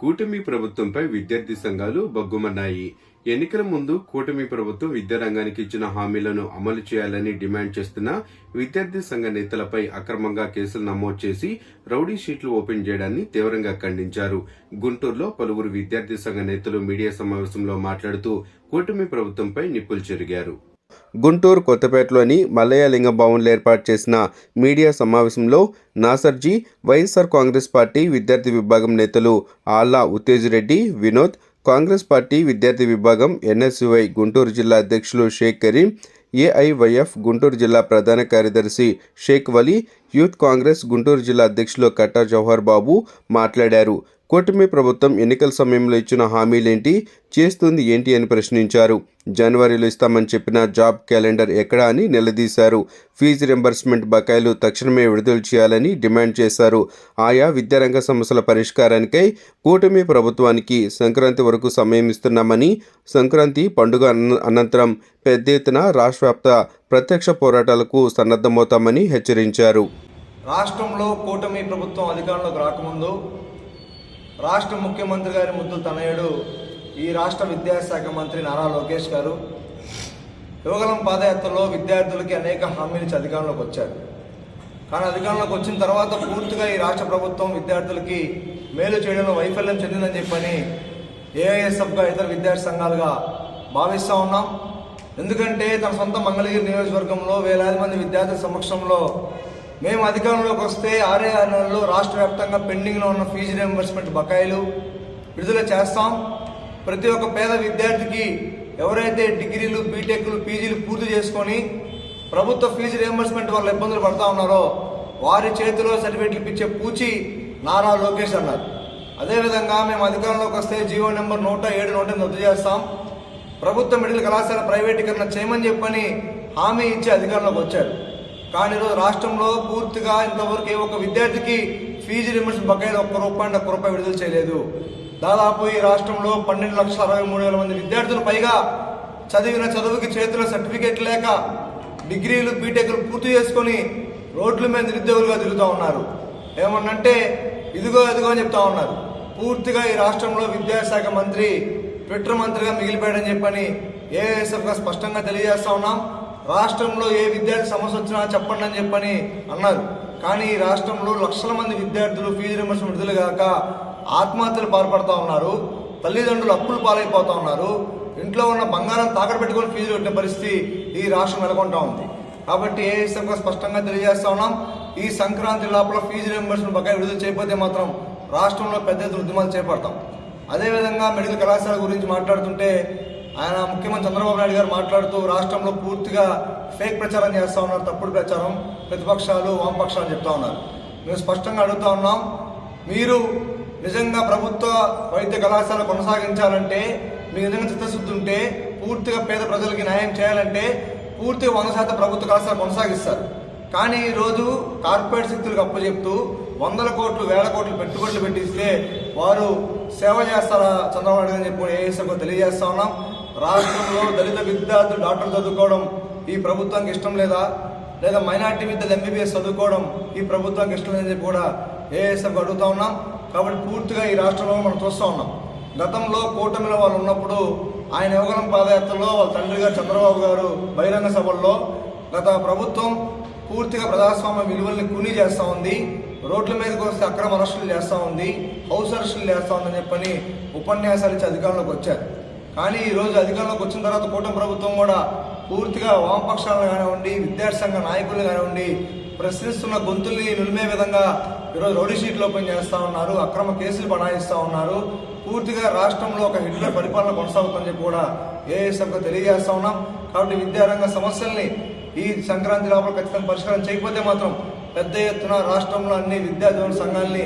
కూటమి ప్రభుత్వంపై విద్యార్థి సంఘాలు బగ్గుమన్నాయి. ఎన్నికల ముందు కూటమి ప్రభుత్వం విద్యారంగానికి ఇచ్చిన హామీలను అమలు చేయాలని డిమాండ్ చేస్తున్న విద్యార్థి సంఘ నేతలపై అక్రమంగా కేసులు నమోదు చేసి రౌడీ షీట్లు ఓపెన్ చేయడాన్ని తీవ్రంగా ఖండించారు. గుంటూరులో పలువురు విద్యార్థి సంఘ నేతలు మీడియా సమావేశంలో మాట్లాడుతూ కూటమి ప్రభుత్వంపై నిప్పులు చెరిగారు. గుంటూరు కొత్తపేటలోని మల్లయ్యలింగం భవన్లో ఏర్పాటు చేసిన మీడియా సమావేశంలో నాసర్జీ వైఎస్ఆర్ కాంగ్రెస్ పార్టీ విద్యార్థి విభాగం నేతలు ఆల్లా ఉత్తేజిరెడ్డి వినోద్ కాంగ్రెస్ పార్టీ విద్యార్థి విభాగం ఎన్ఎస్యుఐ గుంటూరు జిల్లా అధ్యక్షులు షేక్ కరీం ఏఐవైఎఫ్ గుంటూరు జిల్లా ప్రధాన కార్యదర్శి షేక్ వలీ యూత్ కాంగ్రెస్ గుంటూరు జిల్లా అధ్యక్షులు కట్టా జవహర్ బాబు మాట్లాడారు. కూటమి ప్రభుత్వం ఎన్నికల సమయంలో ఇచ్చిన హామీలేంటి చేస్తుంది ఏంటి అని ప్రశ్నించారు. జనవరిలో ఇస్తామని చెప్పిన జాబ్ క్యాలెండర్ ఎక్కడా అని నిలదీశారు. ఫీజు రింబర్స్మెంట్ బకాయిలు తక్షణమే విడుదల చేయాలని డిమాండ్ చేశారు. ఆయా విద్యారంగ సమస్యల పరిష్కారానికై కూటమి ప్రభుత్వానికి సంక్రాంతి వరకు సమయం ఇస్తున్నామని సంక్రాంతి పండుగ అన- అనంతరం పెద్ద ఎత్తున రాష్ట్రవ్యాప్త ప్రత్యక్ష పోరాటాలకు సన్నద్ధమవుతామని హెచ్చరించారు. రాష్ట్రంలో కూటమి ప్రభుత్వం అధికారంలోకి రాకముందు రాష్ట్ర ముఖ్యమంత్రి గారి ముద్దు తనయుడు ఈ రాష్ట్ర విద్యాశాఖ మంత్రి నారా లోకేష్ గారు యువగలం పాదయాత్రలో విద్యార్థులకి అనేక హామీలు ఇచ్చి అధికారంలోకి వచ్చారు. కానీ అధికారంలోకి వచ్చిన తర్వాత పూర్తిగా ఈ రాష్ట్ర ప్రభుత్వం విద్యార్థులకి మేలు చేయడంలో వైఫల్యం చెందిందని చెప్పని ఏఐఎస్ఎఫ్గా ఇతర విద్యార్థి సంఘాలుగా భావిస్తూ ఉన్నాం. ఎందుకంటే తన సొంత మంగళగిరి నియోజకవర్గంలో వేలాది మంది విద్యార్థుల సమక్షంలో మేము అధికారంలోకి వస్తే ఆరే ఆరు నెలల్లో రాష్ట్ర వ్యాప్తంగా పెండింగ్లో ఉన్న ఫీజు రియంబర్స్మెంట్ బకాయిలు విడుదల చేస్తాం. ప్రతి ఒక్క పేద విద్యార్థికి ఎవరైతే డిగ్రీలు బీటెక్లు పీజీలు పూర్తి చేసుకొని ప్రభుత్వ ఫీజు రియంబర్స్మెంట్ వల్ల ఇబ్బందులు పడతా ఉన్నారో వారి చేతిలో సర్టిఫికెట్లు ఇప్పించే పూచి నారా లోకేష్ అన్నారు. అదేవిధంగా మేము అధికారంలోకి వస్తే జీవో నెంబర్ నూట ఏడు నూట రద్దు చేస్తాం. ప్రభుత్వ మెడికల్ కళాశాల ప్రైవేటీకరణ చేయమని చెప్పని హామీ ఇచ్చి అధికారంలోకి వచ్చారు. కానీ ఈరోజు రాష్ట్రంలో పూర్తిగా ఇంతవరకు ఏ ఒక్క విద్యార్థికి ఫీజు రిమర్స్ బకాయిలు ఒక్క రూపాయి ఒక్క రూపాయి విడుదల చేయలేదు. దాదాపు ఈ రాష్ట్రంలో పన్నెండు లక్షల అరవై మూడు వేల మంది విద్యార్థులు పైగా చదివిన చదువుకి చేతిలో సర్టిఫికేట్ లేక డిగ్రీలు బీటెక్లు పూర్తి చేసుకొని రోడ్ల మీద నిరుద్యోగులుగా తిరుగుతూ ఉన్నారు. ఏమన్నంటే ఇదిగో ఇదిగో అని చెప్తా ఉన్నారు. పూర్తిగా ఈ రాష్ట్రంలో విద్యాశాఖ మంత్రి ట్విట్టర్ మంత్రిగా మిగిలిపోయాడని చెప్పని ఏఎస్ఎఫ్గా స్పష్టంగా తెలియజేస్తా ఉన్నాం. రాష్ట్రంలో ఏ విద్యార్థి సమస్య వచ్చినా చెప్పండి అని చెప్పని అన్నారు. కానీ ఈ రాష్ట్రంలో లక్షల మంది విద్యార్థులు ఫీజు రిమర్స్ విడుదల కాక ఆత్మహత్యలు పాల్పడుతూ ఉన్నారు. తల్లిదండ్రులు అప్పులు పాలైపోతా ఉన్నారు. ఇంట్లో ఉన్న బంగారం తాకట్టు పెట్టుకొని ఫీజులు కట్టిన పరిస్థితి ఈ రాష్ట్రం నెలకొంటా ఉంది. కాబట్టి ఏఎస్ఎఫ్గా స్పష్టంగా తెలియజేస్తా ఉన్నాం ఈ సంక్రాంతి లోపల ఫీజు రియంబర్స్మెంట్ బకాయి విడుదల చేయకపోతే మాత్రం రాష్ట్రంలో పెద్ద ఎత్తున ఉద్యమాలు చేపడతాం. అదేవిధంగా మెడికల్ కళాశాల గురించి మాట్లాడుతుంటే ఆయన ముఖ్యమంత్రి చంద్రబాబు నాయుడు గారు మాట్లాడుతూ రాష్ట్రంలో పూర్తిగా ఫేక్ ప్రచారం చేస్తూ ఉన్నారు తప్పుడు ప్రచారం ప్రతిపక్షాలు వామపక్షాలు చెప్తా ఉన్నారు. మేము స్పష్టంగా అడుగుతా ఉన్నాం మీరు నిజంగా ప్రభుత్వ వైద్య కళాశాల కొనసాగించాలంటే మీ నిజంగా చిత్తశుద్ధి ఉంటే పూర్తిగా పేద ప్రజలకి న్యాయం చేయాలంటే పూర్తిగా వంద శాతం ప్రభుత్వ కళాశాల కొనసాగిస్తారు. కానీ ఈరోజు కార్పొరేట్ శక్తులకు అప్పచెప్తూ వందల కోట్లు వేల కోట్లు పెట్టుబడులు పెట్టిస్తే వారు సేవ చేస్తారా చంద్రబాబు నాయుడు అని చెప్పి ఏఎస్ఎఫ్ తెలియజేస్తా ఉన్నాం. రాష్ట్రంలో దళిత విద్యార్థులు డాక్టర్ చదువుకోవడం ఈ ప్రభుత్వానికి ఇష్టం లేదా? లేదా మైనార్టీ విద్యలు ఎంబీబీఎస్ చదువుకోవడం ఈ ప్రభుత్వానికి ఇష్టం లేదని చెప్పి కూడా ఏఎస్ఎఫ్ అడుగుతా ఉన్నాం. కాబట్టి పూర్తిగా ఈ రాష్ట్రంలో మనం చూస్తూ ఉన్నాం. గతంలో కూటమిలో వాళ్ళు ఉన్నప్పుడు ఆయన యువగలం పాదయాత్రలో వాళ్ళ తండ్రి గారు చంద్రబాబు గారు బహిరంగ సభల్లో గత ప్రభుత్వం పూర్తిగా ప్రజాస్వామ్య విలువల్ని కూనీ చేస్తూ ఉంది. రోడ్ల మీదకి వస్తే అక్రమ అరెస్టులు చేస్తూ ఉంది. హౌస్ అరెస్టులు చేస్తూ ఉందని చెప్పని ఉపన్యాసాలు ఇచ్చి అధికారంలోకి వచ్చారు. కానీ ఈరోజు అధికారంలోకి వచ్చిన తర్వాత కూటమి ప్రభుత్వం కూడా పూర్తిగా వామపక్షాలను కానివ్వండి విద్యార్థి సంఘ నాయకులు కానివ్వండి ప్రశ్నిస్తున్న గొంతుల్ని నిలిమే విధంగా ఈరోజు రౌడీ షీట్లు ఓపెన్ చేస్తూ ఉన్నారు అక్రమ కేసులు బనాయిస్తూ ఉన్నారు. పూర్తిగా రాష్ట్రంలో ఒక హిట్లర్ పరిపాలన కొనసాగుతుందని చెప్పి కూడా ఏఎస్ఎఫ్గా తెలియజేస్తా ఉన్నాం. కాబట్టి విద్యారంగ సమస్యల్ని ఈ సంక్రాంతి లోపల ఖచ్చితంగా పరిష్కారం చేయకపోతే మాత్రం పెద్ద ఎత్తున రాష్ట్రంలో అన్ని విద్యార్థుల సంఘాలని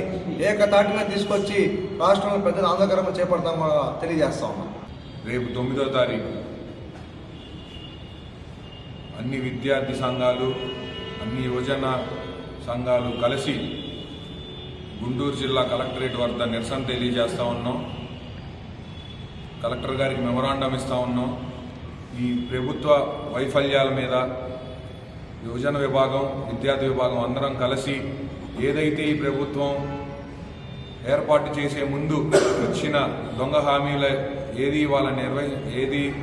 ఏకతాటిగా తీసుకొచ్చి రాష్ట్రంలో పెద్ద ఆందోళన చేపడతామో తెలియజేస్తా ఉన్నాం. రేపు తొమ్మిదో తారీఖు. అన్ని విద్యార్థి సంఘాలు అన్ని యువజన సంఘాలు కలిసి గుంటూరు జిల్లా కలెక్టరేట్ వద్ద నిరసన తెలియజేస్తా ఉన్నాం. కలెక్టర్ గారికి మెమొరాండం ఇస్తా ఉన్నాం. ఈ ప్రభుత్వ వైఫల్యాల మీద యువజన విభాగం విద్యార్థి విభాగం అందరం కలిసి ఏదైతే ఈ ప్రభుత్వం ఏర్పాటు చేసే ముందు వచ్చిన దొంగ హామీల ఏది వాళ్ళ నిర్వహి ఏది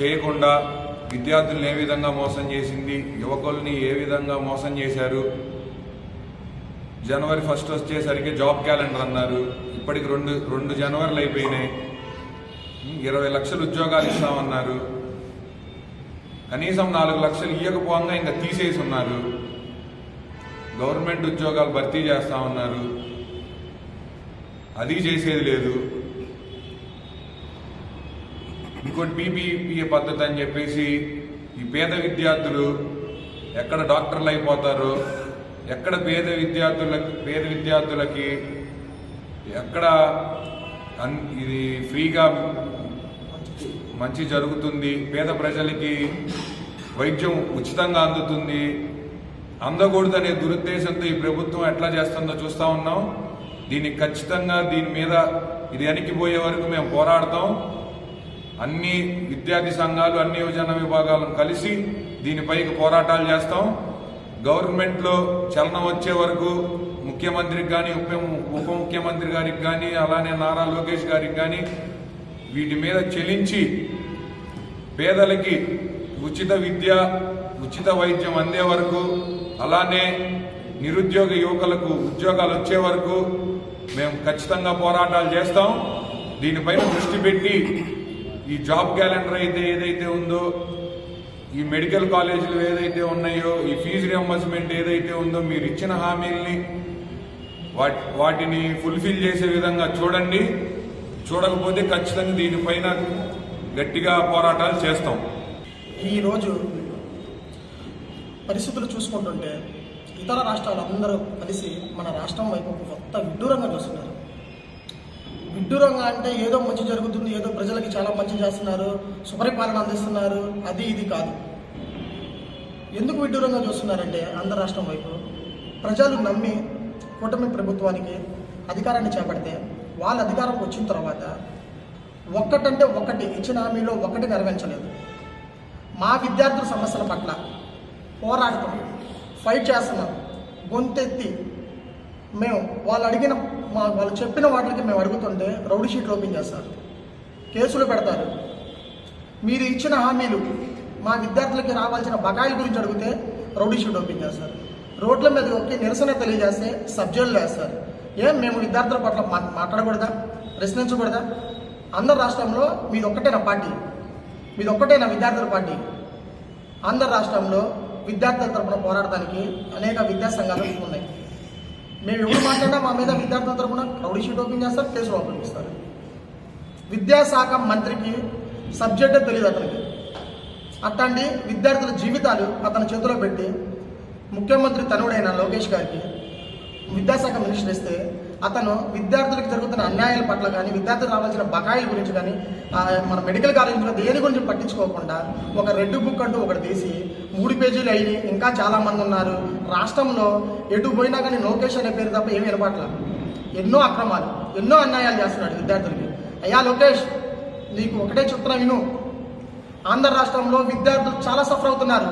చేయకుండా విద్యార్థులను ఏ విధంగా మోసం చేసింది యువకుల్ని ఏ విధంగా మోసం చేశారు? జనవరి ఫస్ట్ వచ్చేసరికి జాబ్ క్యాలెండర్ అన్నారు. ఇప్పటికి రెండు రెండు జనవరిలు అయిపోయినాయి. ఇరవై లక్షలు ఉద్యోగాలు ఇస్తామన్నారు. కనీసం నాలుగు లక్షలు ఇవ్వకపోగా ఇంకా తీసేసి ఉన్నారు. గవర్నమెంట్ ఉద్యోగాలు భర్తీ చేస్తా ఉన్నారు. అది చేసేది లేదు. ఇంకోటి పీపీపీఏ పద్ధతి అని చెప్పేసి ఈ పేద విద్యార్థులు ఎక్కడ డాక్టర్లు అయిపోతారో ఎక్కడ పేద విద్యార్థులకి పేద విద్యార్థులకి ఎక్కడ ఇది ఫ్రీగా మంచి జరుగుతుంది పేద ప్రజలకి వైద్యం ఉచితంగా అందుతుంది అందకూడదనే దురుద్దేశంతో ఈ ప్రభుత్వం ఎట్లా చేస్తుందో చూస్తూ ఉన్నాం. దీనికి ఖచ్చితంగా దీని మీద ఇది వెనక్కిపోయే వరకు మేము పోరాడతాం. అన్ని విద్యార్థి సంఘాలు అన్ని యువజన విభాగాలను కలిసి దీనిపైకి పోరాటాలు చేస్తాం. గవర్నమెంట్లో చలనం వచ్చే వరకు ముఖ్యమంత్రికి కానీ ఉప ఉప ముఖ్యమంత్రి గారికి కానీ అలానే నారా లోకేష్ గారికి కానీ వీటి మీద చెలించి పేదలకి ఉచిత విద్య ఉచిత వైద్యం అందే వరకు అలానే నిరుద్యోగ యువకులకు ఉద్యోగాలు వచ్చే వరకు మేము ఖచ్చితంగా పోరాటాలు చేస్తాం. దీనిపైన దృష్టి పెట్టి ఈ జాబ్ క్యాలెండర్ అయితే ఏదైతే ఉందో ఈ మెడికల్ కాలేజీలు ఏదైతే ఉన్నాయో ఈ ఫీజు రియంబర్స్మెంట్ ఏదైతే ఉందో మీరు ఇచ్చిన హామీల్ని వాటిని ఫుల్ఫిల్ చేసే విధంగా చూడండి. చూడకపోతే ఖచ్చితంగా దీనిపైన గట్టిగా పోరాటాలు చేస్తాం. ఈరోజు పరిస్థితులు చూసుకుంటుంటే ఇతర రాష్ట్రాలు అందరూ కలిసి మన రాష్ట్రం వైపు కొత్త విడ్డూరంగా చూస్తున్నారు. విడ్డూరంగా అంటే ఏదో మంచి జరుగుతుంది ఏదో ప్రజలకి చాలా మంచి చేస్తున్నారు సుపరిపాలన అందిస్తున్నారు అది ఇది కాదు. ఎందుకు విడ్డూరంగా చూస్తున్నారంటే ఆంధ్ర రాష్ట్రం వైపు ప్రజలు నమ్మి కూటమి ప్రభుత్వానికి అధికారాన్ని చేపడితే వాళ్ళ అధికారం వచ్చిన తర్వాత ఒక్కటంటే ఒక్కటి ఇచ్చిన హామీలో ఒక్కటి నెరవేర్చలేదు. మా విద్యార్థుల సమస్యల పట్ల పోరాడటం ఫైట్ చేస్తున్నాం గొంతెత్తి మేము వాళ్ళు అడిగిన మా వాళ్ళు చెప్పిన వాటికి మేము అడుగుతుంటే రౌడీ షీట్లు ఓపెన్ చేస్తారు. కేసులు పెడతారు. మీరు ఇచ్చిన హామీలు మా విద్యార్థులకి రావాల్సిన బకాయిల గురించి అడిగితే రౌడీ షీట్ ఓపెన్ చేస్తారు. రోడ్ల మీద ఒకే నిరసన తెలియజేస్తే సబ్జెక్టులు వేస్తారు ఏం మేము విద్యార్థుల పట్ల మా- మాట్లాడకూడదా? ప్రశ్నించకూడదా? ఆంధ్ర రాష్ట్రంలో మీది ఒక్కటేనా పార్టీ? మీది ఒక్కటేనా విద్యార్థుల పార్టీ? ఆంధ్ర రాష్ట్రంలో విద్యార్థుల తరపున పోరాడటానికి అనేక విద్యా సంఘాలు ఉన్నాయి. మేము ఎవరు మాట్లాడినా మా మీద విద్యార్థుల తరపున రౌడీ షీట్ ఓపెన్ చేస్తారు కేసు ఓపెన్ చేస్తారు. విద్యాశాఖ మంత్రికి సబ్జెక్టే తెలియదు అతనికి. అట్లాంటి విద్యార్థుల జీవితాలు అతని చేతిలో పెట్టి ముఖ్యమంత్రి తనుడైన లోకేష్ గారికి విద్యాశాఖ మినిస్టర్ ఇస్తే అతను విద్యార్థులకు జరుగుతున్న అన్యాయాల పట్ల కానీ విద్యార్థులు రావాల్సిన బకాయిల గురించి కానీ మన మెడికల్ కాలేజ్ దేని గురించి పట్టించుకోకుండా ఒక రెడ్ బుక్ అంటూ ఒకటి తీసి మూడు పేజీలు అయ్యి ఇంకా చాలామంది ఉన్నారు. రాష్ట్రంలో ఎటు పోయినా కానీ లోకేష్ అనే పేరు తప్ప ఏమి వినపట్ల ఎన్నో అక్రమాలు ఎన్నో అన్యాయాలు చేస్తున్నాడు విద్యార్థులకి. అయ్యా లోకేష్ నీకు ఒకటే చెప్తున్నా విను. ఆంధ్ర రాష్ట్రంలో విద్యార్థులు చాలా సఫర్ అవుతున్నారు.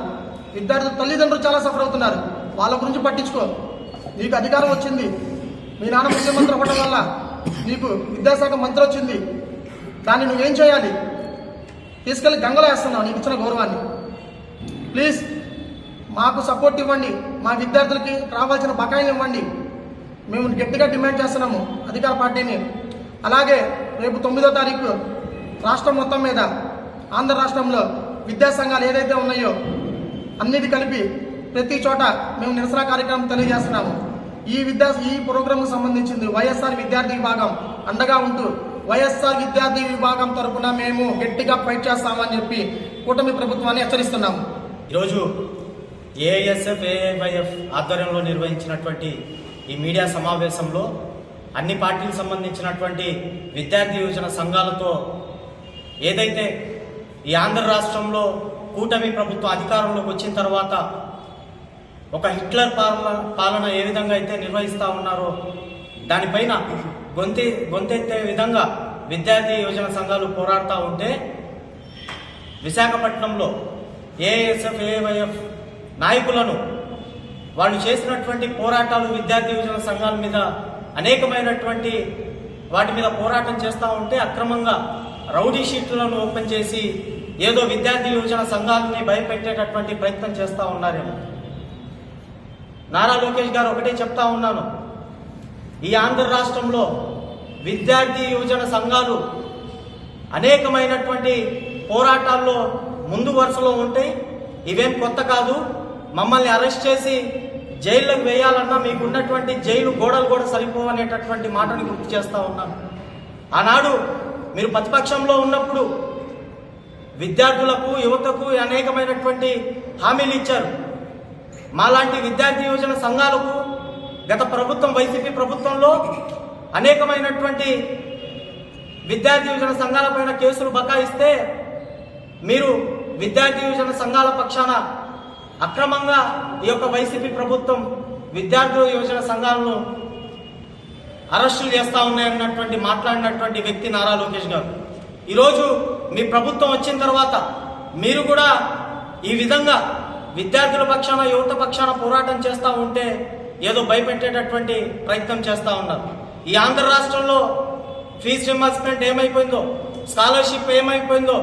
విద్యార్థుల తల్లిదండ్రులు చాలా సఫర్ అవుతున్నారు. వాళ్ళ గురించి పట్టించుకో. నీకు అధికారం వచ్చింది. మీ నాన్న ముఖ్యమంత్రి అవ్వడం వల్ల నీకు విద్యాశాఖ మంత్రి వచ్చింది. దాన్ని నువ్వేం చేయాలి? తీసుకెళ్ళి గంగలో వేస్తున్నావు నీకు ఇచ్చిన గౌరవాన్ని. ప్లీజ్ మాకు సపోర్ట్ ఇవ్వండి. మా విద్యార్థులకి రావాల్సిన బకాయిలు ఇవ్వండి. మేము గట్టిగా డిమాండ్ చేస్తున్నాము అధికార పార్టీని. అలాగే రేపు తొమ్మిదో తారీఖు రాష్ట్రం మొత్తం మీద ఆంధ్ర రాష్ట్రంలో విద్యా సంఘాలు ఏదైతే ఉన్నాయో అన్నిటి కలిపి ప్రతి చోట మేము నిరసన కార్యక్రమం తెలియజేస్తున్నాము. ఈ విద్యా ఈ ప్రోగ్రాంకు సంబంధించింది వైఎస్ఆర్ విద్యార్థి విభాగం అండగా ఉంటూ వైఎస్ఆర్ విద్యార్థి విభాగం తరఫున మేము గట్టిగా ఫైట్ చేస్తామని చెప్పి కూటమి ప్రభుత్వాన్ని హెచ్చరిస్తున్నాము. ఈరోజు ఏఎస్ఎఫ్ ఏఐవైఎఫ్ ఆధ్వర్యంలో నిర్వహించినటువంటి ఈ మీడియా సమావేశంలో అన్ని పార్టీలకు సంబంధించినటువంటి విద్యార్థి యోజన సంఘాలతో ఏదైతే ఈ ఆంధ్ర రాష్ట్రంలో కూటమి ప్రభుత్వం అధికారంలోకి వచ్చిన తర్వాత ఒక హిట్లర్ పాలన పాలన ఏ విధంగా అయితే నిర్వహిస్తూ ఉన్నారో దానిపైన గొంతి గొంతెత్తే విధంగా విద్యార్థి యోజన సంఘాలు పోరాడుతూ ఉంటే విశాఖపట్నంలో ఏఎస్ఎఫ్ ఏవైఎఫ్ నాయకులను వాళ్ళు చేసినటువంటి పోరాటాలు విద్యార్థి యువజన సంఘాల మీద అనేకమైనటువంటి వాటి మీద పోరాటం చేస్తూ ఉంటే అక్రమంగా రౌడీ షీట్లను ఓపెన్ చేసి ఏదో విద్యార్థి యువజన సంఘాలని భయపెట్టేటటువంటి ప్రయత్నం చేస్తూ ఉన్నారేమో. నారా లోకేష్ గారు ఒకటే చెప్తా ఉన్నాను. ఈ ఆంధ్ర రాష్ట్రంలో విద్యార్థి యువజన సంఘాలు అనేకమైనటువంటి పోరాటాల్లో ముందు వరుసలో ఉంటాయి ఇవేం కొత్త కాదు. మమ్మల్ని అరెస్ట్ చేసి జైల్లోకి వేయాలన్నా మీకున్నటువంటి జైలు గోడలు కూడా సరిపోవనేటటువంటి మాటని గుర్తు చేస్తూ ఉన్నాను ఆనాడు మీరు ప్రతిపక్షంలో ఉన్నప్పుడు విద్యార్థులకు యువతకు అనేకమైనటువంటి హామీలు ఇచ్చారు. మాలాంటి విద్యార్థి యువజన సంఘాలకు గత ప్రభుత్వం వైసీపీ ప్రభుత్వంలో అనేకమైనటువంటి విద్యార్థి యువజన సంఘాలపైన కేసులు బకాయిస్తే మీరు విద్యార్థి యువజన సంఘాల పక్షాన అక్రమంగా ఈ యొక్క వైసీపీ ప్రభుత్వం విద్యార్థుల యువజన సంఘాలను అరెస్టులు చేస్తూ ఉన్నాయన్నటువంటి మాట్లాడినటువంటి వ్యక్తి నారా లోకేష్ గారు. ఈరోజు మీ ప్రభుత్వం వచ్చిన తర్వాత మీరు కూడా ఈ విధంగా విద్యార్థుల పక్షాన యువత పక్షాన పోరాటం చేస్తూ ఉంటే ఏదో భయపెట్టేటటువంటి ప్రయత్నం చేస్తూ ఉన్నారు. ఈ ఆంధ్ర రాష్ట్రంలో ఫీజు రింబర్స్మెంట్ ఏమైపోయిందో స్కాలర్షిప్ ఏమైపోయిందో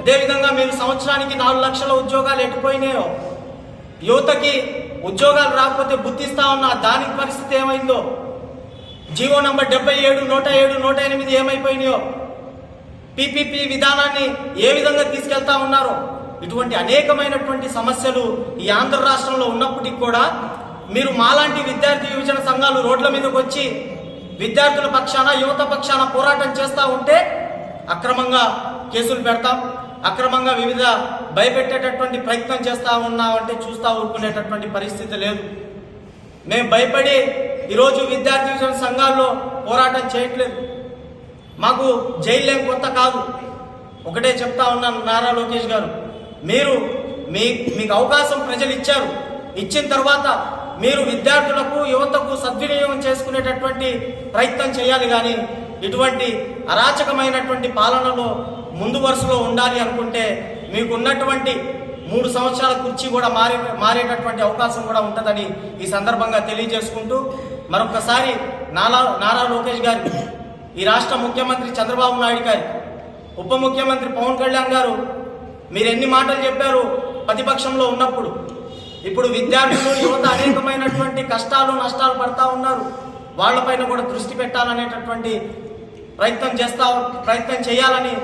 అదేవిధంగా మీరు సంవత్సరానికి నాలుగు లక్షల ఉద్యోగాలు ఎట్టుపోయినాయో యువతకి ఉద్యోగాలు రాకపోతే బుద్ధిస్తా ఉన్న దానికి పరిస్థితి ఏమైందో జీవో నంబర్ డెబ్బై ఏడు నూట ఏడు నూట ఎనిమిది ఏమైపోయినాయో పిపిపి విధానాన్ని ఏ విధంగా తీసుకెళ్తా ఉన్నారో ఇటువంటి అనేకమైనటువంటి సమస్యలు ఈ ఆంధ్ర రాష్ట్రంలో ఉన్నప్పటికీ కూడా మీరు మాలాంటి విద్యార్థి యువజన సంఘాలు రోడ్ల మీదకి వచ్చి విద్యార్థుల పక్షాన యువత పక్షాన పోరాటం చేస్తూ ఉంటే అక్రమంగా కేసులు పెడతాం. అక్రమంగా వివిధ భయపెట్టేటటువంటి ప్రయత్నం చేస్తూ ఉన్నామంటే చూస్తా ఊరుకునేటటువంటి పరిస్థితి లేదు. మేము భయపడి ఈరోజు విద్యార్థి యువజన సంఘాల్లో పోరాటం చేయట్లేదు. మాకు జైలు ఏం కొత్త కాదు. ఒకటే చెప్తా ఉన్నాను నారా లోకేష్ గారు. మీరు మీ మీకు అవకాశం ప్రజలు ఇచ్చారు. ఇచ్చిన తర్వాత మీరు విద్యార్థులకు యువతకు సద్వినియోగం చేసుకునేటటువంటి ప్రయత్నం చేయాలి కానీ ఇటువంటి అరాచకమైనటువంటి పాలనలో ముందు వరుసలో ఉండాలి అనుకుంటే మీకున్నటువంటి మూడు సంవత్సరాల కుర్చీ కూడా మారే మారేటటువంటి అవకాశం కూడా ఉంటుందని ఈ సందర్భంగా తెలియజేసుకుంటూ మరొకసారి నారా నారా లోకేష్ గారి ఈ రాష్ట్ర ముఖ్యమంత్రి చంద్రబాబు నాయుడు గారి ఉప ముఖ్యమంత్రి పవన్ కళ్యాణ్ గారు మీరు ఎన్ని మాటలు చెప్పారు ప్రతిపక్షంలో ఉన్నప్పుడు ఇప్పుడు విద్యార్థులు యువత అనేకమైనటువంటి కష్టాలు నష్టాలు పడతా ఉన్నారు. వాళ్ళపైన కూడా దృష్టి పెట్టాలనేటటువంటి ప్రయత్నం చేస్తా ప్రయత్నం చేయాలని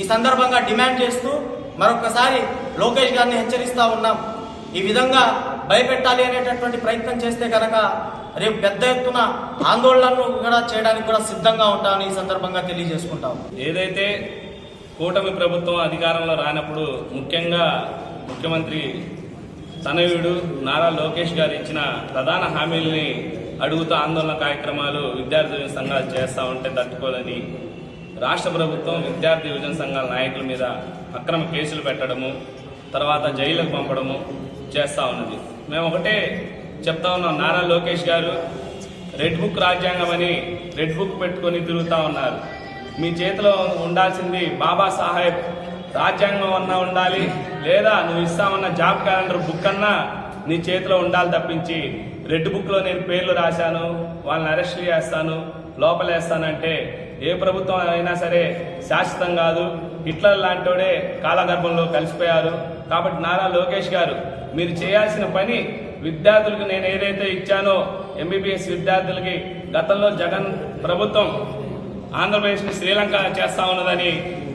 ఈ సందర్భంగా డిమాండ్ చేస్తూ మరొకసారి లోకేష్ గారిని హెచ్చరిస్తా ఉన్నాం. ఈ విధంగా భయపెట్టాలి అనేటటువంటి ప్రయత్నం చేస్తే కనుక రేపు పెద్ద ఎత్తున ఆందోళనలు కూడా చేయడానికి కూడా సిద్ధంగా ఉంటామని ఈ సందర్భంగా తెలియజేసుకుంటాం ఏదైతే కూటమి ప్రభుత్వం అధికారంలో రానప్పుడు ముఖ్యంగా ముఖ్యమంత్రి తనయుడు నారా లోకేష్ గారు ఇచ్చిన ప్రధాన హామీల్ని అడుగుతూ ఆందోళన కార్యక్రమాలు విద్యార్థి సంఘాలు చేస్తూ ఉంటే తట్టుకోదని రాష్ట్ర ప్రభుత్వం విద్యార్థి యువజన సంఘాల నాయకుల మీద అక్రమ కేసులు పెట్టడము తర్వాత జైలుకు పంపడము చేస్తూ ఉన్నది. మేము ఒకటే చెప్తా ఉన్నాం నారా లోకేష్ గారు రెడ్ బుక్ రాజ్యాంగం అని రెడ్ బుక్ పెట్టుకొని తిరుగుతూ ఉన్నారు. మీ చేతిలో ఉండాల్సింది బాబాసాహెబ్ రాజ్యాంగం అన్నా ఉండాలి లేదా నువ్వు ఇస్తామన్న జాబ్ క్యాలెండర్ బుక్ అన్నా నీ చేతిలో ఉండాలి తప్పించి రెడ్ బుక్లో నేను పేర్లు రాశాను వాళ్ళని అరెస్ట్ చేస్తాను లోపలేస్తానంటే ఏ ప్రభుత్వం అయినా సరే శాశ్వతం కాదు. హిట్లర్ లాంటోడే కాలగర్భంలో కలిసిపోయారు. కాబట్టి నారా లోకేష్ గారు మీరు చేయాల్సిన పని విద్యార్థులకు నేను ఏదైతే ఇచ్చానో ఎంబీబీఎస్ విద్యార్థులకి గతంలో జగన్ ప్రభుత్వం ఆంధ్రప్రదేశ్ని శ్రీలంక చేస్తా ఉన్నదని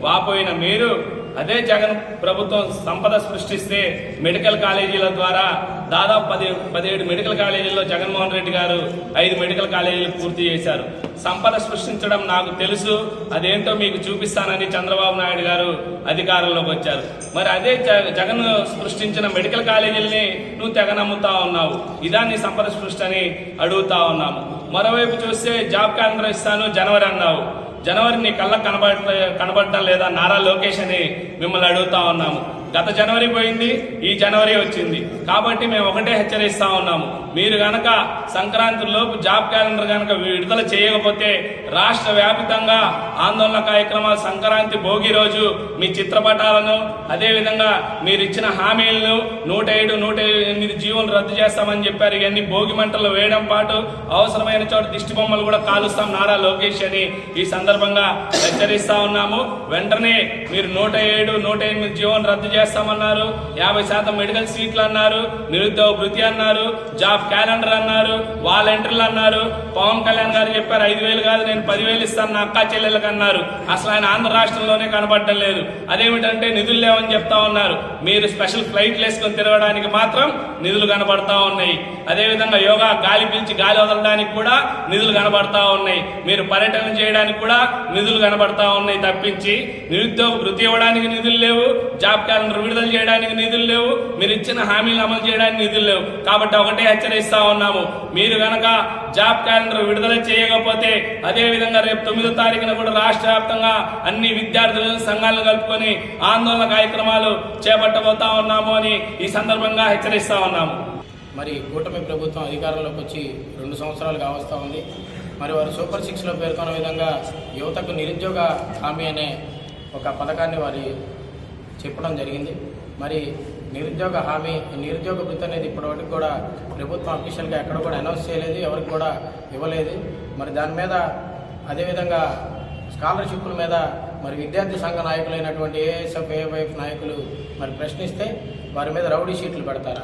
వాపోయిన మీరు అదే జగన్ ప్రభుత్వం సంపద సృష్టిస్తే మెడికల్ కాలేజీల ద్వారా దాదాపు పది పదిహేడు మెడికల్ కాలేజీల్లో జగన్మోహన్ రెడ్డి గారు ఐదు మెడికల్ కాలేజీలు పూర్తి చేశారు. సంపద సృష్టించడం నాకు తెలుసు. అదేంటో మీకు చూపిస్తానని చంద్రబాబు నాయుడు గారు అధికారంలోకి వచ్చారు. మరి అదే జగన్ సృష్టించిన మెడికల్ కాలేజీలని నువ్వు తెగ నమ్ముతా ఉన్నావు. ఇదాన్ని సంపద సృష్టి అని అడుగుతా ఉన్నాము. మరోవైపు చూస్తే జాబ్ క్యాలెండర్ ఇస్తాను జనవరి అన్నావు. జనవరి నీ కళ్ళకు కనబడ కనబడటం లేదా నారా లోకేష్ అని మిమ్మల్ని అడుగుతా ఉన్నాము. గత జనవరి పోయింది ఈ జనవరి వచ్చింది. కాబట్టి మేము ఒకటే హెచ్చరిస్తా ఉన్నాము. మీరు గనక సంక్రాంతిలోపు జాబ్ క్యాలెండర్ గనక విడుదల చేయకపోతే రాష్ట్ర వ్యాపితంగా ఆందోళన కార్యక్రమాలు సంక్రాంతి భోగి రోజు మీ చిత్రపటాలను అదేవిధంగా మీరు ఇచ్చిన హామీలను నూట ఏడు నూట ఎనిమిది జీవోలు రద్దు చేస్తామని చెప్పారు. ఇవన్నీ భోగి మంటలు వేయడం పాటు అవసరమైన చోట దిష్టి బొమ్మలు కూడా కాలుస్తాం నారా లోకేష్ అని ఈ సందర్భంగా హెచ్చరిస్తా ఉన్నాము. వెంటనే మీరు నూట ఏడు నూట ఎనిమిది జీవోలు రద్దు చేస్తామన్నారు. యాభై శాతం మెడికల్ సీట్లు అన్నారు. నిరుద్యోగ భృతి అన్నారు. జాబ్ క్యాలెండర్ అన్నారు. వాలంటీర్లు అన్నారు. పవన్ కళ్యాణ్ గారు చెప్పారు ఐదు వేలు కాదు నేను పదివేలు ఇస్తాను నా అక్క చెల్లెలకు అన్నారు. అసలు ఆయన ఆంధ్ర రాష్ట్రంలోనే కనబడటం లేదు. అదేమిటంటే నిధులు లేవని చెప్తా ఉన్నారు. మీరు స్పెషల్ ఫ్లైట్లు వేసుకొని తిరగడానికి మాత్రం నిధులు కనబడతా ఉన్నాయి. అదేవిధంగా యోగా గాలి పీల్చి గాలి వదలడానికి కూడా నిధులు కనబడతా ఉన్నాయి. మీరు పర్యటన చేయడానికి కూడా నిధులు కనబడతా ఉన్నాయి తప్పించి. నిరుద్యోగ వృత్తి ఇవ్వడానికి నిధులు లేవు జాబ్ క్యాలెండర్ విడుదల చేయడానికి నిధులు లేవు. మీరు ఇచ్చిన హామీలు అమలు చేయడానికి నిధులు లేవు. కాబట్టి ఒకటే హెచ్చరిస్తా ఉన్నాము. మీరు గనక జాబ్ క్యాలెండర్ విడుదల చేయకపోతే అదేవిధంగా రేపు తొమ్మిదో తారీఖున కూడా రాష్ట్ర వ్యాప్తంగా అన్ని విద్యార్థుల సంఘాలను కలుపుకొని ఆందోళన కార్యక్రమాలు చేపట్టబోతా ఉన్నాము అని ఈ సందర్భంగా హెచ్చరిస్తా ఉన్నాము. మరి కూటమి ప్రభుత్వం అధికారంలోకి వచ్చి రెండు సంవత్సరాలు కావస్తూ ఉంది. మరి వారు సూపర్ సిక్స్లో పేర్కొన్న విధంగా యువతకు నిరుద్యోగ హామీ అనే ఒక పథకాన్ని వారి చెప్పడం జరిగింది. మరి నిరుద్యోగ హామీ నిరుద్యోగ వృత్తి అనేది ఇప్పటివరకు కూడా ప్రభుత్వం అఫీషియల్గా ఎక్కడ కూడా అనౌన్స్ చేయలేదు ఎవరికి కూడా ఇవ్వలేదు. మరి దాని మీద అదేవిధంగా స్కాలర్షిప్ల మీద మరి విద్యార్థి సంఘ నాయకులైనటువంటి ఏఎస్ఎఫ్ ఏవైఎఫ్ నాయకులు మరి ప్రశ్నిస్తే వారి మీద రౌడీ షీట్లు పెడతారా?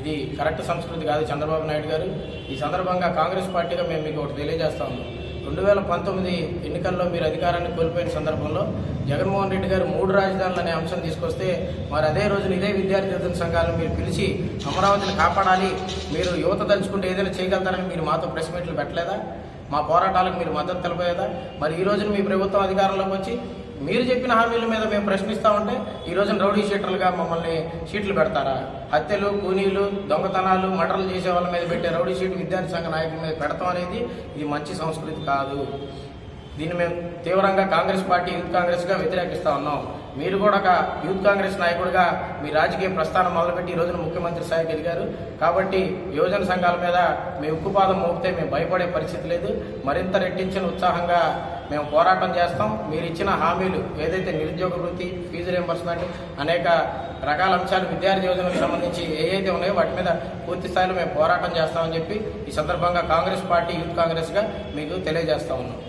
ఇది కరెక్ట్ సంస్కృతి కాదు చంద్రబాబు నాయుడు గారు. ఈ సందర్భంగా కాంగ్రెస్ పార్టీగా మేము మీకు ఒకటి తెలియజేస్తా ఉన్నాం. రెండు వేల పంతొమ్మిది ఎన్నికల్లో మీరు అధికారాన్ని కోల్పోయిన సందర్భంలో జగన్మోహన్ రెడ్డి గారు మూడు రాజధానులు అనే అంశం తీసుకొస్తే మరి అదే రోజున ఇదే విద్యార్థి సంఘాలను మీరు పిలిచి అమరావతిని కాపాడాలి మీరు యువత తలుచుకుంటే ఏదైనా చేయగలుగుతారని మీరు మాతో ప్రెస్ మీట్లు పెట్టలేదా? మా పోరాటాలకు మీరు మద్దతు తెలిపేదా మరి ఈ రోజున మీ ప్రభుత్వం అధికారంలోకి వచ్చి మీరు చెప్పిన హామీల మీద మేము ప్రశ్నిస్తా ఉంటే ఈ రోజున రౌడీ షీటర్లుగా మమ్మల్ని షీట్లు పెడతారా? హత్యలు కూనీలు దొంగతనాలు మటర్లు చేసే వాళ్ళ మీద పెట్టే రౌడీ షీట్ విద్యార్థి సంఘ నాయకుల మీద పెడతాం అనేది ఇది మంచి సంస్కృతి కాదు. దీన్ని మేము తీవ్రంగా కాంగ్రెస్ పార్టీ యూత్ కాంగ్రెస్గా వ్యతిరేకిస్తూ ఉన్నాం. మీరు కూడా ఒక యూత్ కాంగ్రెస్ నాయకుడిగా మీ రాజకీయ ప్రస్థానం మొదలుపెట్టి ఈ రోజున ముఖ్యమంత్రి స్థాయికి ఎదిగారు. కాబట్టి యువజన సంఘాల మీద మీ ఉక్కుపాదం మోపితే మేము భయపడే పరిస్థితి లేదు. మరింత రెట్టించిన ఉత్సాహంగా మేము పోరాటం చేస్తాం. మీరు ఇచ్చిన హామీలు ఏదైతే నిరుద్యోగ వృత్తి ఫీజు రియంబర్స్మెంట్ అనేక రకాల అంశాలు విద్యార్థి యోజనకు సంబంధించి ఏవైతే ఉన్నాయో వాటి మీద పూర్తి స్థాయిలో మేము పోరాటం చేస్తామని చెప్పి ఈ సందర్భంగా కాంగ్రెస్ పార్టీ యూత్ కాంగ్రెస్గా మీకు తెలియజేస్తా ఉన్నాం.